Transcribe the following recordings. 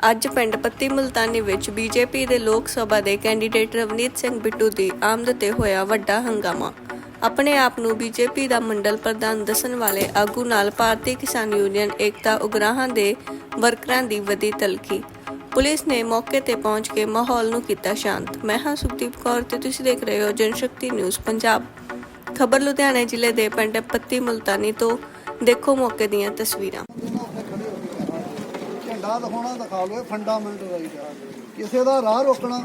ਅੱਜ ਪਿੰਡ ਪੱਤੀ ਮੁਲਤਾਨੀ ਵਿੱਚ ਬੀਜੇਪੀ ਦੇ ਲੋਕ ਸਭਾ ਦੇ ਕੈਂਡੀਡੇਟ ਰਵਨੀਤ ਸਿੰਘ ਬਿੱਟੂ ਦੀ ਆਮਦ ਤੇ ਹੋਇਆ ਵੱਡਾ ਹੰਗਾਮਾ। ਆਪਣੇ ਆਪ ਨੂੰ ਬੀਜੇਪੀ ਦਾ ਮੰਡਲ ਪ੍ਰਧਾਨ ਦੱਸਣ ਵਾਲੇ ਆਗੂ ਨਾਲ ਭਾਰਤੀ ਕਿਸਾਨ ਯੂਨੀਅਨ ਏਕਤਾ ਉਗਰਾਹਾਂ ਦੇ ਵਰਕਰਾਂ ਦੀ ਵਧੀ ਤਲਖੀ। ਪੁਲਿਸ ਨੇ ਮੌਕੇ ਤੇ ਪਹੁੰਚ ਕੇ ਮਾਹੌਲ ਨੂੰ ਕੀਤਾ ਸ਼ਾਂਤ। ਮੈਂ ਹਾਂ ਸੁਖਦੀਪ ਕੌਰ ਤੇ ਤੁਸੀਂ ਦੇਖ ਰਹੇ ਹੋ ਜਨਸ਼ਕਤੀ ਨਿਊਜ਼ ਪੰਜਾਬ। ਖਬਰ ਲੁਧਿਆਣਾ ਜ਼ਿਲ੍ਹੇ ਦੇ ਪਿੰਡ ਪੱਤੀ ਮੁਲਤਾਨੀ ਤੋਂ ਦੇਖੋ ਮੌਕੇ ਦੀਆਂ ਤਸਵੀਰਾਂ। ਝੰਡਾ ਦਿਖਾਉਣਾ ਦਿਖਾ ਲਓ ਇਹ ਫੰਡਾਮੈਂਟਲ ਰਾਈਟ ਹੈ ਕਿਸੇ ਦਾ ਰਾਹ ਰੋਕਣਾ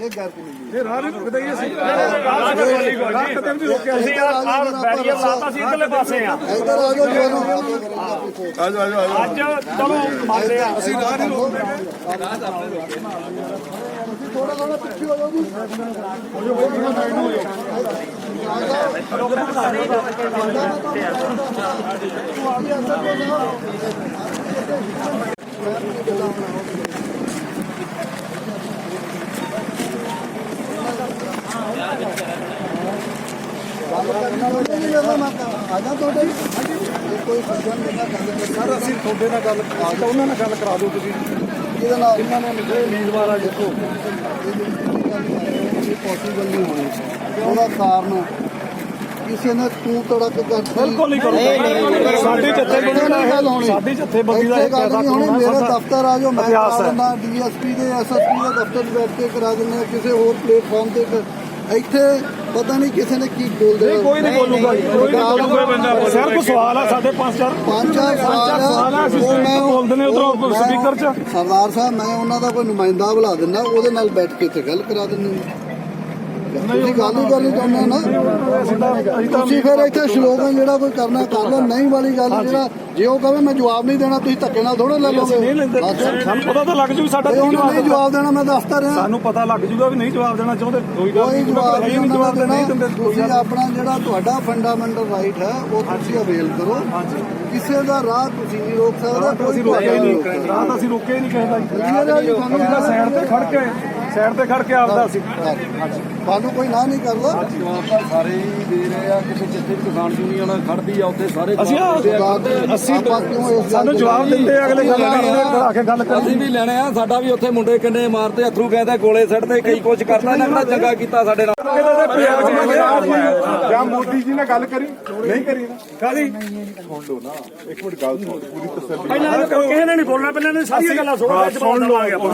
ਇਹ ਗੈਰ ਕਾਨੂੰਨੀ ਇਹ ਰਾਹ ਨਹੀਂ ਰੁਕਦਾ ਹੀ ਅਸੀਂ। ਰਾਹ ਕਦੇ ਵੀ ਨਹੀਂ ਰੋਕਿਆ ਅਸੀਂ। ਆਹ ਬੈਰੀਅਰ ਲਾਤਾ ਸੀ ਇਧਰਲੇ ਪਾਸੇ ਆ। ਇੱਧਰ ਆ ਜਾਓ ਅੱਜ ਚਲੋ ਮੰਨਦੇ ਆ। ਅਸੀਂ ਰਾਹ ਨਹੀਂ ਰੋਕਦੇ ਥੋੜਾ ਥੋੜਾ ਪਿੱਛੇ ਹੋ ਜਾਓ ਜੀ। ਆਜਾ ਤੁਹਾਡੇ ਕੋਈ ਫੰਕਸ਼ਨ ਨਹੀਂ ਗੱਲ ਸਰ, ਅਸੀਂ ਤੁਹਾਡੇ ਨਾਲ ਗੱਲ ਕਰਾ ਤਾਂ ਉਹਨਾਂ ਨਾਲ ਗੱਲ ਕਰਾ ਦਿਓ ਤੁਸੀਂ। ਇਹਦੇ ਨਾਲ ਇਹਨਾਂ ਨੇ ਜਿਹੜੇ ਉਮੀਦਵਾਰ ਆ, ਦੇਖੋ। ਇਹ ਪੋਸੀਬਲ ਨਹੀਂ ਹੋਣੀ। ਉਹਦਾ ਕਾਰਨ ਕਿਸੇ ਨੇ ਤੂੰ ਤੜਕ ਕਰਤੀ। ਬਿਲਕੁਲ ਨਹੀਂ ਕਰੂਗਾ। ਸਾਡੀ ਜੱਥੇਬੰਦੀ ਦਾ ਸਾਡੀ ਜੱਥੇਬੰਦੀ ਦਾ ਫਾਇਦਾ ਨਹੀਂ ਹੋਣੀ ਮੇਰੇ ਦਫ਼ਤਰ ਆ ਜਾਓ ਮੈਂ ਅਭਿਆਸ ਕਰਾ ਹੈ। ਦਿੰਦਾ ਡੀਐਸਪੀ ਦੇ ਐਸਐਸਪੀ ਦੇ ਦਫ਼ਤਰ ਬੈਠ ਕੇ ਕਰਾ ਦਿੰਦੇ ਕਿਸੇ ਹੋਰ ਪਲੇਟਫਾਰਮ ਤੇ ਇੱਥੇ ਪਤਾ ਨਹੀਂ ਕਿਸੇ ਨੇ ਕੀ ਬੋਲ ਦੇਣਾ ਨਹੀਂ ਕੋਈ ਨਹੀਂ ਬੋਲੂਗਾ ਜੀ, ਕੋਈ ਨਹੀਂ ਬੋਲੂਗਾ ਬੰਦਾ ਸਰ ਕੋ ਸਵਾਲ ਆ ਸਾਡੇ ਪੰਜ ਚਾਰ। ਪੰਜ ਚਾਰ ਸਵਾਲ ਆ, ਅਸੀਂ ਬੋਲਦੇ ਨੇ ਉਧਰੋਂ ਸਪੀਕਰ 'ਚ। ਸਰਦਾਰ ਸਾਹਿਬ ਮੈਂ ਉਹਨਾਂ ਦਾ ਕੋਈ ਨੁਮਾਇੰਦਾ ਬੁਲਾ ਦਿੰਦਾ ਉਹਦੇ ਨਾਲ ਬੈਠ ਕੇ ਤੇ ਗੱਲ ਕਰਾ ਦਿੰਦੇ। ਤੁਸੀਂ ਗੱਲ ਹੀ ਕਰਨੀ ਚਾਹੁੰਦੇ ਹੋ ਨਾ? ਤੁਸੀਂ ਫਿਰ ਇੱਥੇ ਸ਼ਲੋਗਨ ਜਿਹੜਾ ਕੋਈ ਕਰਨਾ ਕਰ ਲਓ ਨਹੀਂ ਵਾਲੀ ਗੱਲ ਜਿਹੜਾ ਜੇ ਉਹ ਕਹੇ ਮੈਂ ਜਵਾਬ ਨਹੀਂ ਦੇਣਾ ਤੁਸੀਂ ਧੱਕੇ ਨਾਲ ਥੋੜਾ ਲੈ ਲਓਗੇ। ਨਹੀਂ ਲੈਂਦੇ। ਬਸ। ਸਾਨੂੰ ਪਤਾ ਤਾਂ ਲੱਗ ਜੂ ਸਾਡਾ ਨਹੀਂ ਜਵਾਬ ਦੇਣਾ ਮੈਂ ਦੱਸਦਾ ਰਿਹਾ। ਸਾਨੂੰ ਪਤਾ ਲੱਗ ਜੂਗਾ ਵੀ ਨਹੀਂ ਜਵਾਬ ਦੇਣਾ ਚਾਹੁੰਦੇ। ਕੋਈ ਗੱਲ ਨਹੀਂ ਜਵਾਬ ਨਹੀਂ ਜਵਾਬ ਦੇਣਾ। ਤੁਸੀਂ ਗੱਲ ਆਪਣਾ ਜਿਹੜਾ ਤੁਹਾਡਾ ਫੰਡਾਮੈਂਟਲ ਰਾਈਟ ਹੈ ਉਹ ਤੁਸੀਂ ਅਵੇਲ ਕਰੋ। ਹਾਂਜੀ। ਕਿਸੇ ਦਾ ਰਾਹ ਤੁਸੀਂ ਨਹੀਂ ਰੋਕ ਸਕਦਾ ਕੋਈ ਰਾਹ ਤਾਂ ਅਸੀਂ ਰੋਕਿਆ ਹੀ ਨਹੀਂ ਕਿਸੇ ਦਾ ਸਾਈਡ ਤੇ ਖੜ ਕੇ ਸਾਈਡ ਤੇ ਖੜ ਕੇ ਆਪਦਾ ਸੀ। ਤੁਹਾਨੂੰ ਕੋਈ ਨਾ ਨਹੀਂ ਕਰਦਾ। ਜਵਾਬ ਤਾਂ ਸਾਰੇ ਹੀ ਦੇ ਰਹੇ ਆ ਕਿਸੇ ਜਿੱਥੇ ਵੀ ਕਿਸਾਨ ਯੂਨੀਅਨ ਖੜਦੀ ਆ ਉੱਥੇ ਸਾਰੇ ਅਸੀਂ ਆ। ਸਾਨੂੰ ਜਵਾਬ ਦਿੰਦੇ ਆ, ਅਗਲੇ ਗੱਲ ਕਰਾ ਕੇ ਗੱਲ ਅਸੀਂ ਵੀ ਲੈਣੇ ਆ ਸਾਡਾ ਵੀ ਉੱਥੇ ਮੁੰਡੇ ਕਿੰਨੇ ਮਾਰਤੇ ਅਥਰੂ ਕਹਿੰਦੇ ਗੋਲੇ ਸੱਟਦੇ ਕਈ ਕੁਝ ਕਰਤਾ ਇਹਨਾਂ ਕਿਹੜਾ ਚੰਗਾ ਕੀਤਾ ਸਾਡੇ ਨਾਲ। ਜਾਂ ਮੋਦੀ ਜੀ ਨੇ ਗੱਲ ਕਰੀ? ਨਹੀਂ ਕਰੀ ਨਾ। ਕਾਦੀ ਸੁਣ ਲਓ ਨਾ ਇੱਕ ਮਿੰਟ ਗੱਲ ਸੁਣ ਪੂਰੀ ਤਸੱਲੀ ਪਹਿਲਾਂ ਨੇ ਨਹੀਂ ਬੋਲਣਾ ਪਹਿਲਾਂ ਨੇ ਸਾਰੀਆਂ ਗੱਲਾਂ ਸੁਣੋ ਲਓ।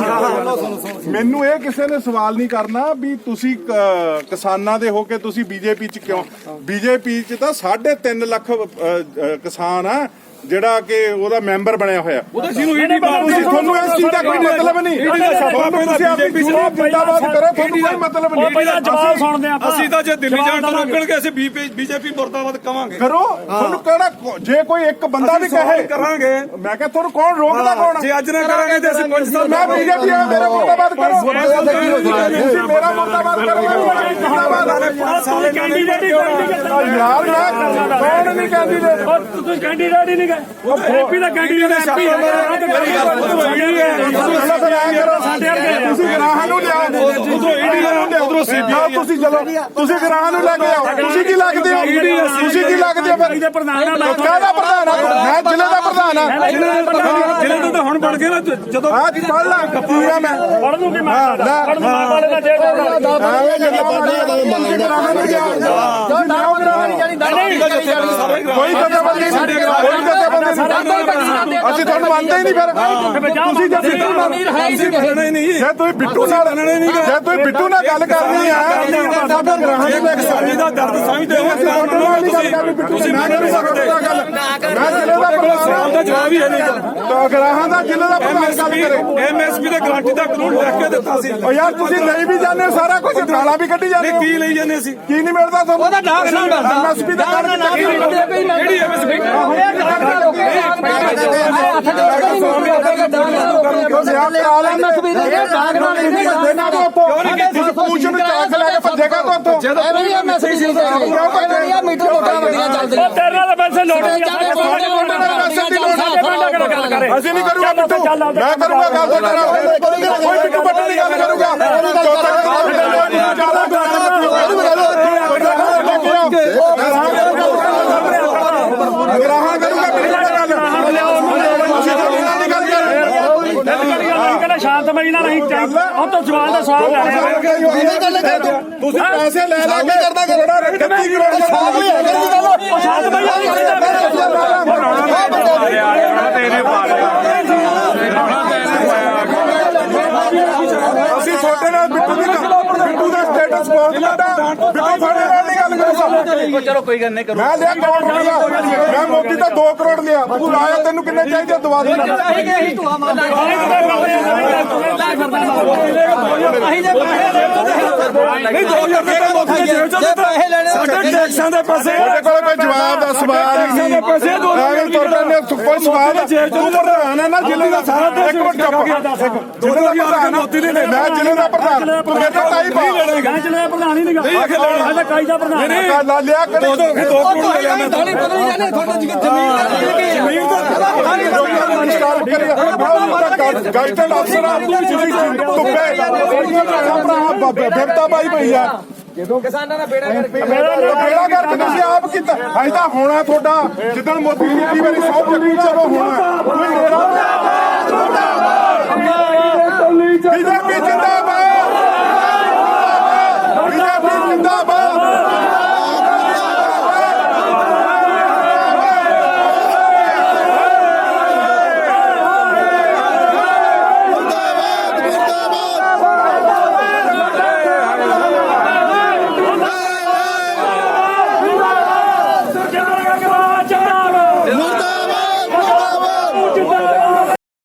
ਮੈਨੂੰ ਇਹ ਕਿਸੇ ਨੇ ਸਵਾਲ ਨਹੀਂ ਕਰਨਾ ਵੀ ਤੁਸੀਂ ਕ- ਕਿਸਾਨਾਂ ਦੇ ਹੋ ਕੇ ਤੁਸੀਂ ਬੀਜੇਪੀ ਚ ਕਿਉਂ? ਬੀਜੇਪੀ ਚ ਤਾਂ 3.5 ਲੱਖ ਅ, ਅ, ਕਿਸਾਨ ਆ। ਜਿਹੜਾ ਕਿ ਉਹਦਾ ਮੈਂਬਰ ਬਣਿਆ ਹੋਇਆ। ਉਹਦਾ ਜਿਹਨੂੰ ਈਡੀ ਤੁਸੀਂ ਤੁਹਾਨੂੰ ਇਸ ਚੀਜ਼ ਦਾ ਕੋਈ ਮਤਲਬ ਨਹੀਂ। ਤੁਹਾਨੂੰ ਤੁਸੀਂ ਆਪਣੀ ਜਵਾਬ ਜਿੰਦਾਬਾਦ ਕਰੋ ਤੁਹਾਨੂੰ ਕੋਈ ਮਤਲਬ ਨਹੀਂ। ਉਹ ਪਹਿਲਾਂ ਜਵਾਬ ਸੁਣਦੇ ਆਪਾਂ। ਅਸੀਂ ਤਾਂ ਜੇ ਦਿੱਲੀ ਜਾਣ ਤੋਂ ਰੋਕਣਗੇ ਅਸੀਂ ਬੀਜੇਪੀ ਮੁਰਦਾਬਾਦ ਕਵਾਂਗੇ। ਕਰੋ। ਤੁਹਾਨੂੰ ਕਿਹੜਾ ਜੇ ਕੋਈ ਇੱਕ ਬੰਦਾ ਵੀ ਕਹੇ ਕਰਾਂਗੇ। ਮੈਂ ਕਿਹਾ ਤੁਹਾਨੂੰ ਕੌਣ ਰੋਕਦਾ ਕੌਣ? ਜੇ ਅੱਜ ਨਾ ਕਰਾਂਗੇ ਤੇ ਅਸੀਂ ਪੰਜ ਸਾਲ ਮੈਂ ਬੀਜੇਪੀ ਆ ਮੇਰਾ ਮੁਰਦਾਬਾਦ ਕਰੋ। ਮੇਰਾ ਮੁਰਦਾਬਾਦ ਕਰੋ ਯਾਰ ਮੈਂ ਕੌਣ ਨਹੀਂ ਕੈਂਡੀਡੇਟ ਤੁਸੀਂ ਕੈਂਡੀਡੇਟ ਹੀ ਨਹੀਂ ਉਹ ਐਮਪੀ ਦਾ ਕੈਂਡੀਡੇਟ ਐਮਪੀ ਸਾਡੇ ਵਰਗੇ ਤੁਸੀਂ ਗਰਾਹਾਂ ਨੂੰ ਲਿਆਓ ਉਧਰੋਂ ਸੀਬੀਆਈ ਤੁਸੀਂ ਚਲੋ ਤੁਸੀਂ ਗਰਾਹਾਂ ਨੂੰ ਲੈ ਕੇ ਆਓ। ਤੁਸੀਂ ਕੀ ਲੱਗਦੇ ਹੋ? ਤੁਸੀਂ ਕੀ ਲੱਗਦੇ ਹੋ? ਫਿਰ ਕਾਹਦਾ ਪ੍ਰਧਾਨ ਆ? ਮੈਂ ਜ਼ਿਲ੍ਹੇ ਦਾ ਪ੍ਰਧਾਨ ਆ। ਜ਼ਿਲ੍ਹੇ ਤਾਂ ਹੁਣ ਬਣ ਗਏ ਨਾ ਜਦੋਂ ਆ ਪੜ ਲਾ। ਆ ਮੈਂ। ਪੜ੍ਹ ਦੂੰਗੀ ਮੈਂ ਦੂੰ ਵਾਲੇ ਦਾ ਜੇ ਕੋਈ ਨਹੀਂ ਕੋਈ ਅਸੀਂ ਤੁਹਾਨੂੰ ਮੰਨਦੇ ਹੀ ਨਹੀਂ ਫਿਰ। ਤੁਸੀਂ ਜੇ ਬਿੱਟੂ ਨਾਲ ਹੀ ਜੇ ਤੁਸੀਂ ਬਿੱਟੂ ਨਾਲ ਜੇ ਤੁਸੀਂ ਬਿੱਟੂ ਨਾਲ ਗੱਲ ਕਰਨੀ ਆ ਤਾਂ ਫਿਰ ਗ੍ਰਹਿ ਜੇ ਮੈਂ ਕਿਸਾਨੀ ਦਾ ਦਰਦ ਸਮਝਦੇ ਹੋ ਤੁਸੀਂ ਮੈਂ ਨਹੀਂ ਸਕਦਾ। ਗੱਲ। ਮੈਂ ਜ਼ਿਲ੍ਹੇ ਦਾ ਸਵਾਲ ਦਾ ਜਵਾਬ ਹੀ ਹੈ ਨਹੀਂ ਤਾਂ ਗ੍ਰਾਹਾਂ ਦਾ ਜ਼ਿਲ੍ਹੇ ਦਾ ਪ੍ਰਧਾਨ ਗੱਲ ਐਮਐਸਪੀ ਕਰੇ। ਐਮਐਸਪੀ ਦਾ ਗਾਰੰਟੀ ਦਾ ਕਾਨੂੰਨ ਲਿਖ ਕੇ ਦਿੱਤਾ ਸੀ। ਓ ਯਾਰ ਤੁਸੀਂ ਲਈ ਵੀ ਜਾਂਦੇ ਸਾਰਾ ਕੁਝ ਗਾਲਾਂ ਵੀ ਕੱਢੀ ਜਾਂਦੇ ਨਹੀਂ ਕੀ ਲਈ ਜਾਂਦੇ ਸੀ ਕੀ ਨਹੀਂ ਮਿਲਦਾ ਤੁਹਾਨੂੰ? ਉਹਦਾ ਡਾਕ ਨਾਲ ਐਮਐਸਪੀ ਦਾ ਕਿਹੜੀ ਐਮਐਸਪੀ ਪੂਛ ਨੂੰ ਚਾਕ ਲੈ ਕੇ ਭੱਜੇਗਾ ਤੂੰ ਉੱਥੋਂ ਕਿਉਂ ਭੱਜੇ ਉਹ ਤੇਰੇ ਨਾਲ ਪੈਸੇ ਲੋਟ ਕਰੇ ਅਸੀਂ ਨਹੀਂ ਕਰੂਗਾ ਬਿੱਟੂ ਮੈਂ ਕਰੂਗਾ ਗੱਲ ਤੁਹਾਡੇ ਨਾਲ ਕੋਈ ਬਿੱਟੂ ਬੱਟੂ ਦੀ ਗੱਲ ਕਰੂਗਾ ਗ੍ਰਾਹਾਂ ਕਰੂਗਾ ਬਿੱਟੂ ਨਾਲ ਗੱਲ ਅਸੀਂ ਤੁਹਾਡੇ ਨਾਲ ਨਹੀਂ ਗੱਲ ਕਰ ਅਸੀਂ ਕਹਿੰਦੇ ਸ਼ਾਂਤਮਈ ਨਾਲ ਅਸੀਂ ਚਾਹੀਦਾ ਹੁਣ ਤਾਂ ਜਵਾਨ ਦਾ ਸਵਾਲ ਲੈ ਰਹੇ। ਹਾਂ। ਤੁਸੀਂ ਪੈਸੇ ਲੈ ਲੈ ਕੇ ਕਰਦਾ ਕਰੋੜਾ ਰੱਖੀ ਕਰੋੜਾ ਉਹ ਸ਼ਾਂਤਮਈ ਨਾਲ ਹੀ ਅਸੀਂ ਤੁਹਾਡੇ ਨਾਲ ਬਿੱਟੂ ਦੀ ਬਿੱਟੂ ਦਾ ਸਟੇਟਸ ਬਹੁਤ ਵੱਡਾ ਚਲੋ ਕੋਈ ਗੱਲ ਨਹੀਂ ਕਰੋ ਮੈਂ ਲਿਆ ਕਰੋੜ ਰੁਪਇਆ ਮੈਂ ਮੋਦੀ ਦਾ 2 ਕਰੋੜ ਲਿਆ ਤੂੰ ਲਾਇਆ ਤੈਨੂੰ ਕਿੰਨੇ ਚਾਹੀਦੇ ਦਵਾ ਦੇ ਨਹੀਂ 2000 ਰੁਪਏ ਦਾ ਮੁੱਖ ਦੇ ਜੇਬ ਚੋਂ ਦਿੱਤਾ ਸਾਡੇ ਟੈਕਸਾਂ ਦੇ ਪੈਸੇ ਤੁਹਾਡੇ ਕੋਲ ਕੋਈ ਜਵਾਬ ਦਾ ਸਵਾਲ ਹੀ ਨਹੀਂ ਦੇ ਪੈਸੇ ਦੋ ਐਵੇਂ ਤੁਹਾਡੇ ਨੇ ਕੋਈ ਸਵਾਲ ਤੂੰ ਪ੍ਰਧਾਨ ਹੈ ਨਾ ਜ਼ਿਲ੍ਹੇ ਦਾ ਸਾਰਾ ਇੱਕ ਮਿੰਟ ਚੁੱਪ ਦੋ ਦੋ ਹਜ਼ਾਰ ਰੁਪਏ ਮੋਦੀ ਨੇ ਲੈ ਮੈਂ ਜ਼ਿਲ੍ਹੇ ਦਾ ਪ੍ਰਧਾਨ ਮੇਰੇ ਤੋਂ ਕਾਈ ਪਾ ਗਾਂ ਚਲੇ ਪ੍ਰਧਾਨ ਹੀ ਨਹੀਂਗਾ ਸਾਡਾ ਕਾਈ ਦਾ ਪ੍ਰਧਾਨ ਹੈ। ਮੈਂ ਲਾ ਲਿਆ ਕਰੀ ਦੋ ਦੋ ਦੋ ਕਰੋੜ ਲੈ ਲਿਆ ਮੈਂ ਦਾਲੀ ਬਦਲ ਜਾਣੇ ਤੁਹਾਡੇ ਜ਼ਮੀਨ ਗਾਈਡਡ ਅਫਸਰ ਆ ਧੁੱਪੇ ਫਿਰਤਾ ਪਾਈ ਪਈ ਆ ਕਿਸਾਨਾਂ ਦਾ ਬੇੜਾ ਕਰਕੇ ਬੇੜਾ ਕਰਕੇ ਤੁਸੀਂ ਆਪ ਕੀਤਾ। ਅਜੇ ਤਾਂ ਹੋਣਾ ਤੁਹਾਡਾ। ਜਿੱਦਣ ਮੋਦੀ ਜੀ ਦੀ ਵਾਰੀ ਸੌ ਚੱਕੀ ਚਲੋ ਹੋਣਾ। ਬੀਜੇਪੀ ਜਿੰਦਾਬਾਦ ਬੀਜੇਪੀ ਜਿੰਦਾਬਾਦ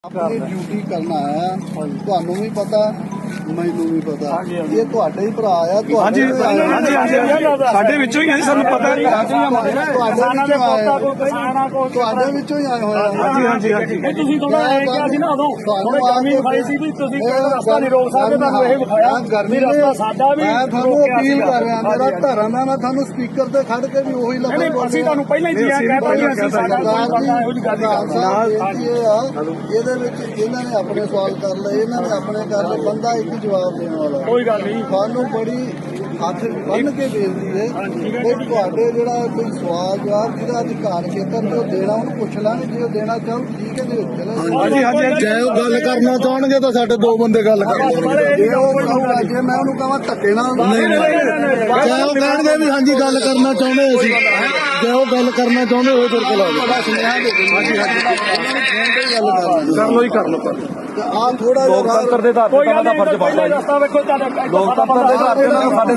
ਆਪਣੀ ਡਿਊਟੀ ਕਰਨਾ ਆਇਆ ਤੁਹਾਨੂੰ ਵੀ ਪਤਾ ਮੈਨੂੰ ਵੀ ਪਤਾ। ਇਹ ਤੁਹਾਡੇ ਹੀ ਭਰਾ ਆ ਤੁਹਾਡੇ। ਹਾਂਜੀ ਹਾਂਜੀ ਸਾਡੇ ਵਿੱਚੋਂ ਹੀ ਹੈ ਜੀ, ਸਾਨੂੰ ਪਤਾ ਹੈ ਤੁਹਾਡੇ ਵਿੱਚੋਂ ਤੁਹਾਡੇ ਵਿੱਚੋਂ ਹੀ ਆਏ ਹੋਏ ਆ। ਹਾਂਜੀ ਹਾਂਜੀ ਹਾਂਜੀ। ਇਹ ਤੁਸੀਂ ਥੋੜਾ ਇਹ ਕਿਹਾ ਸੀ ਨਾ ਉਦੋਂ। ਤੁਹਾਨੂੰ ਥੋੜਾ ਗਰਮੀ ਆ ਕੇ ਵਿਖਾਈ ਸੀ ਵੀ ਤੁਸੀਂ ਇਹ ਕਹਿੰਦੇ ਰਸਤਾ ਨਹੀਂ ਰੋਕ ਸਕਦੇ ਤੁਹਾਨੂੰ ਇਹ ਵਿਖਾਇਆ। ਹਾਂ, ਗਰਮੀ ਵੀ ਰਸਤਾ ਸਾਡਾ ਵੀ ਮੈਂ ਤੁਹਾਨੂੰ ਅਪੀਲ। ਕਰ ਰਿਹਾ ਮੇਰਾ ਧਰਮ ਹੈ ਮੈਂ ਤੁਹਾਨੂੰ ਸਪੀਕਰ ਤੇ ਖੜ ਕੇ ਵੀ ਉਹੀ ਨਹੀਂ ਲਫ਼ਜ਼ ਨਹੀਂ ਅਸੀਂ ਤੁਹਾਨੂੰ ਪਹਿਲਾਂ ਹੀ ਜੀ ਕਹਿੰਦਾ ਵੀ ਅਸੀਂ ਸਾਡਾ ਕੋਈ ਪਤਾ ਇਹੋ ਜਿਹੀ ਗੱਲ ਨਹੀਂ ਸਰਦਾਰ ਜੀ ਇਹ ਆ ਇਹਦੇ ਵਿੱਚ ਇਹਨਾਂ ਨੇ ਆਪਣੇ ਸਵਾਲ ਕਰ ਲਏ ਇਹਨਾਂ ਨੇ ਆਪਣੇ ਕਰ ਲਏ ਬੰਦਾ ਇੱਕ ਜਵਾਬ ਦੇਣ ਵਾਲਾ। ਕੋਈ ਗੱਲ ਨਹੀਂ। ਤੁਹਾਨੂੰ ਬੜੀ ਹੱਥ ਬੰਨ ਕੇ ਬੇਨਤੀ ਹੈ ਕਿ ਤੁਹਾਡੇ ਜਿਹੜਾ ਕੋਈ ਸਵਾਲ ਜਵਾਬ ਜਿਹਦਾ ਅਧਿਕਾਰ ਖੇਤਰ ਤੇ ਉਹ ਦੇਣਾ ਉਹਨੂੰ ਪੁੱਛ ਲਾਂਗੇ ਜੇ ਉਹ ਦੇਣਾ ਚਾਹੋ ਠੀਕ ਹੈ ਚਲੋ ਹਾਂਜੀ ਹਾਂਜੀ ਜੇ ਉਹ ਗੱਲ ਕਰਨਾ ਚਾਹਣਗੇ ਤਾਂ ਸਾਡੇ ਦੋ ਬੰਦੇ ਗੱਲ ਕਰ ਲੈਣਗੇ। ਜੇ ਉਹ ਕਹੂਗਾ ਜੇ ਮੈਂ ਉਹਨੂੰ ਕਹਾਂ ਧੱਕੇ ਨਾਲ ਨਹੀਂ ਜੇ ਉਹ ਕਹਿਣਗੇ ਵੀ ਹਾਂਜੀ ਗੱਲ ਕਰਨਾ ਚਾਹੁੰਦੇ ਅਸੀਂ ਜੇ ਉਹ ਗੱਲ ਕਰਨਾ ਚਾਹੁੰਦੇ ਹੋਏ ਫਿਰ ਕੋਲ ਆ ਸੁਨੇਹਾ ਦੇ ਦਿਓ ਹਾਂਜੀ ਹਾਂਜੀ। ਕਰ ਲੋ ਹੀ ਕਰ ਲੋ ਆ ਥੋੜਾ ਜਿਹਾ ਲੋਕਤੰਤਰ ਦੇ ਆਧਾਰ ਤੇ ਕੋਈ ਦਾ ਨਹੀਂ ਫਰਜ਼ ਬਣਦਾ ਲੋਕਤੰਤਰ ਦੇ ਆਧਾਰ ਤਾਂ ਸਾਡੇ